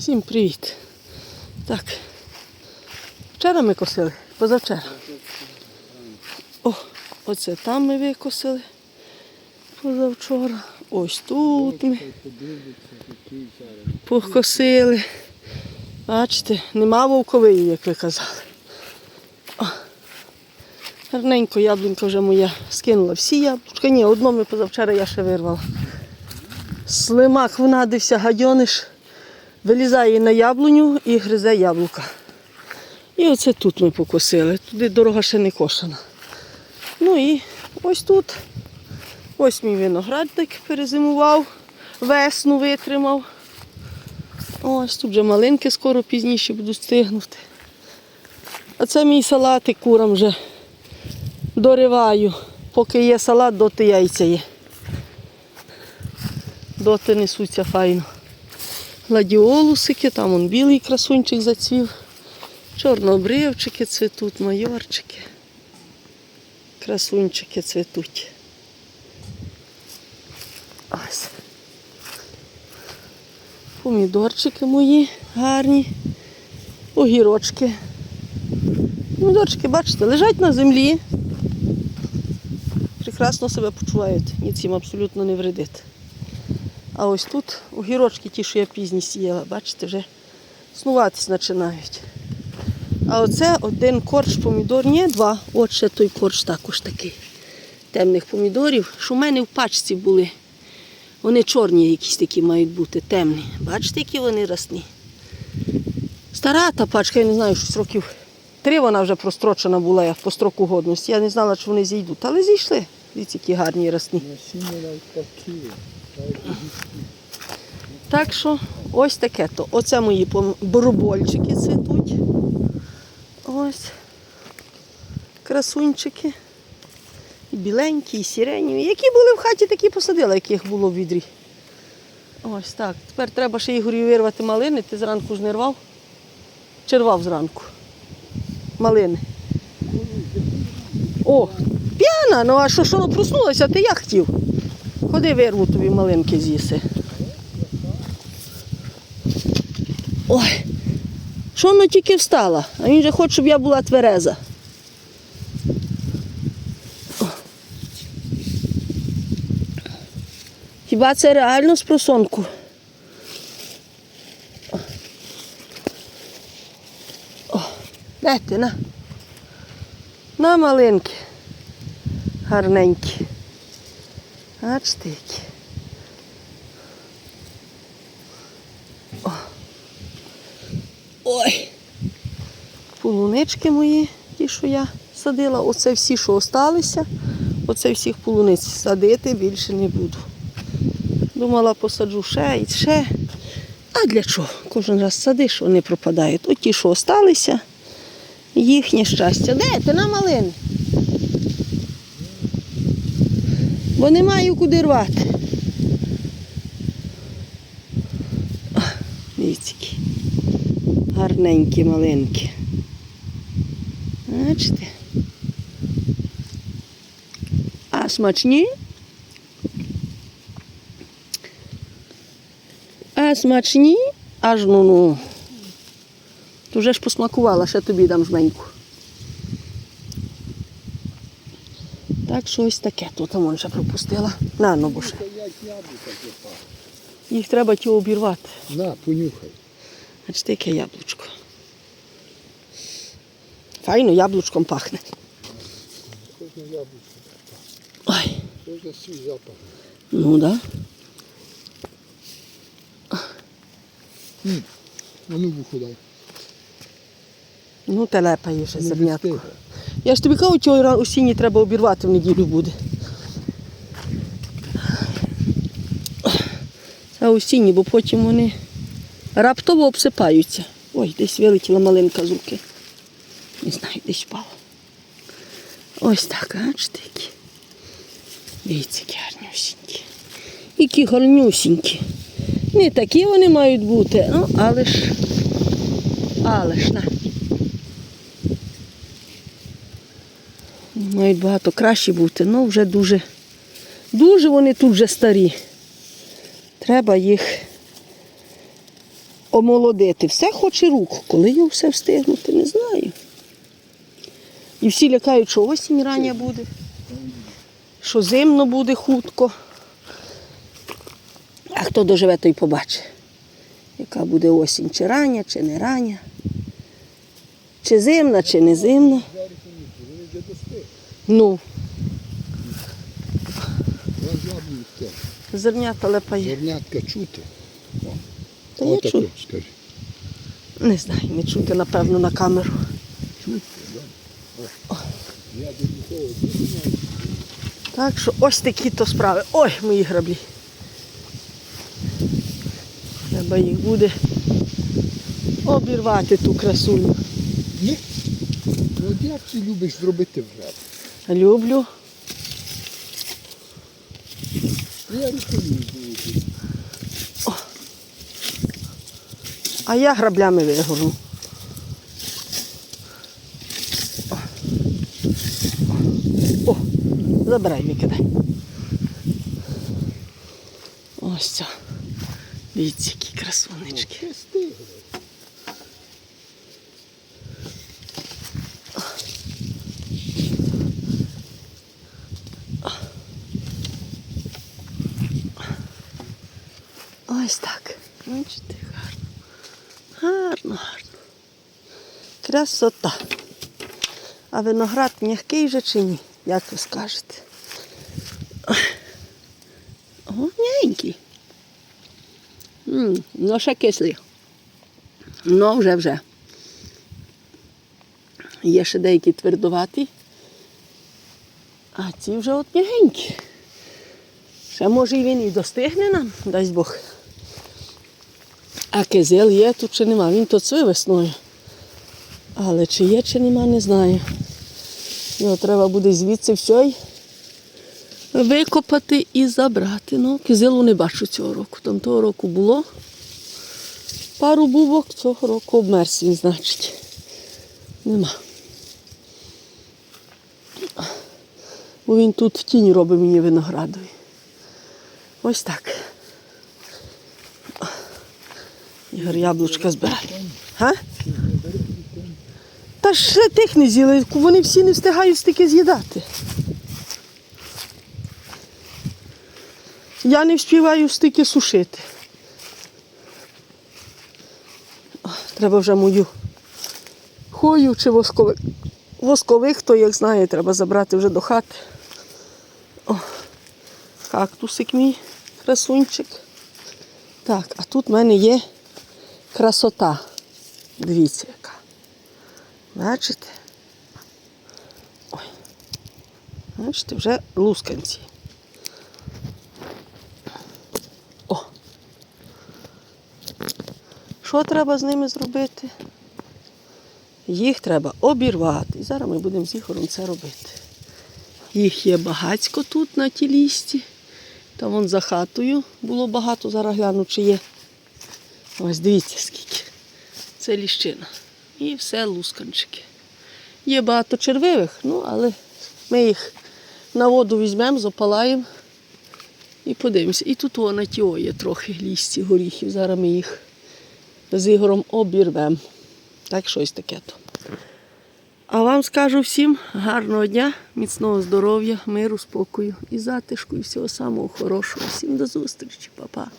Всім привіт. Так. Вчора ми косили, позавчора. О, оце там ми викосили. Позавчора. Ось тут ми покосили. Бачите, нема вовковиї, як ви казали. О, гарненько яблунька вже моя скинула всі яблучка. Ні, одно ми позавчора я ще вирвала. Слимак внадився, гадьониш, вилізає на яблуню і гризе яблука. І оце тут ми покосили. Туди дорога ще не кошена. Ну і ось тут. Ось мій виноградник перезимував, весну витримав. Ось тут вже малинки скоро пізніше будуть стигнути. А це мій салатик курам вже дориваю. Поки є салат, доти яйця є. Доти несуться файно. Гладіолусики, там он білий красунчик зацвів. Чорнобривчики цвітуть, майорчики. Красунчики цвітуть. Ось. Помідорчики мої гарні. Огірочки. Помідорчики, бачите, лежать на землі. Прекрасно себе почувають, ніц їм абсолютно не вредить. А ось тут огірочки ті, що я пізні сіяла, бачите, вже снуватись починають. А оце один корч помідор, ні, два. От ще той корч також такий. Темних помідорів, що в мене в пачці були. Вони чорні якісь такі мають бути, темні. Бачите, які вони росні. Стара та пачка, я не знаю, щось років три вона вже прострочена була як по строку годності. Я не знала, чи вони зійдуть. Але зійшли. Дивіться, які гарні росні. Так що ось таке то. Оце мої боробольчики цвітуть. Ось. Красунчики. І біленькі, і сіреніві. Які були в хаті, такі посадила, яких було в відрі. Ось так. Тепер треба ще Ігорю вирвати малини. Ти зранку ж не рвав? Чи рвав зранку? Малини. О, п'яна, ну а що, що проснулася, ти як хотів? Ходи вирву тобі малинки з'їси. Ой, що воно тільки встала, а він же хоче, щоб я була твереза. Хіба це реально з просонку? Де ти, на? На малинки. Гарненькі. Бачите які. Ой. Полунички мої, ті, що я садила, оце всі, що осталися, оце всіх полуниць садити більше не буду. Думала, посаджу ще і ще. А для чого? Кожен раз садиш, вони пропадають. От ті, що осталися, їхнє щастя. Де ти на малини? Бо не маю куди рвати. О, гарненькі маленькі. Бачите? А смачні? А смачні? Аж ну ну. То вже ж посмакувала, ще тобі дам жменьку. Так що ось таке. Тут вон ще пропустила. На, ну бо ще. Їх треба ті обірвати. На, понюхай. Бачите, яке яблучко. Файно яблучком пахне. Кожне яблуко. Ой, Кожне свій запах. ну да. А ну вуху дай. Ну, телепає ще зернятко. Я ж тобі кажу, ті осінні треба обірвати в неділю буде. Це осінні, бо потім вони раптово обсипаються. Ой, десь вилетіла малинка з руки. Не знаю, десь впала. Ось так, бачите, які. Дивіться, які гарнюсінькі. Які гарнюсінькі. Не такі вони мають бути, ну, але ж. Але ж на. Мають багато краще бути, але вже дуже, дуже вони тут вже старі. Треба їх омолодити. Все хоче руку. Коли його все встигнути, не знаю. І всі лякають, що осінь рання буде, що зимно буде хутко. А хто доживе, той побачить, яка буде осінь, чи рання, чи не рання, чи зимна, чи не зимна. Двері помітили, вони вже достигли. Ну, зернята лепає. Зернятка чути. Та я Отако, чую. скажи. Не знаю, не чути, напевно, на камеру. Чути? О. Я до нікого не знаю. Так що ось такі то справи. Ой, мої граблі. Треба їх буде обірвати ту красуню. Ні. Ну, от як ти любиш зробити вже? Люблю. Зробити. А я граблями вигорну. О, забирай, викидай. Ось це. Дивіться, які красунечки. Ось так. Бачите, гарно. Гарно, гарно. Красота. А виноград м'який же чи ні? Як ви скажете? Гарненький. М, Ну, ще кислий. Ну, вже вже. Є ще деякі твердуваті. А ці вже от м'ягенькі. Ще може і він і достигне нам, дасть Бог. А кизил є тут чи нема. Він тут цвив весною. Але чи є, чи нема, не знаю. Його треба буде звідси все викопати і забрати. Ну, кизилу не бачу цього року. Там того року було пару бубок, цього року обмерз він, значить. Нема. Бо він тут в тінь робить мені виноградові. Ось так. Ігор яблучка збирає. Га? Та ще тих не з'їли, вони всі не встигають стільки з'їдати. Я не встигаю стільки сушити. Треба вже мою хою чи восковик. Воскових, то, як знає, треба забрати вже до хати. О, кактусик мій, красунчик. Так, а тут в мене є красота. Дивіться, яка. Бачите? Ой. Бачите, вже лусканці. О. Що треба з ними зробити? Їх треба обірвати. І зараз ми будемо з Ігорем це робити. Їх є багацько тут на тій лісті. Та вон за хатою було багато, зараз гляну, чи є. Ось дивіться скільки. Це ліщина. І все лусканчики. Є багато червивих, ну але ми їх на воду візьмемо, запалаємо і подивимося. І тут о, на тіо є трохи лісті горіхів. Зараз ми їх з Ігорем обірвемо. Так щось таке то. А вам скажу всім гарного дня, міцного здоров'я, миру, спокою і затишку, і всього самого хорошого. Всім до зустрічі, Па-па.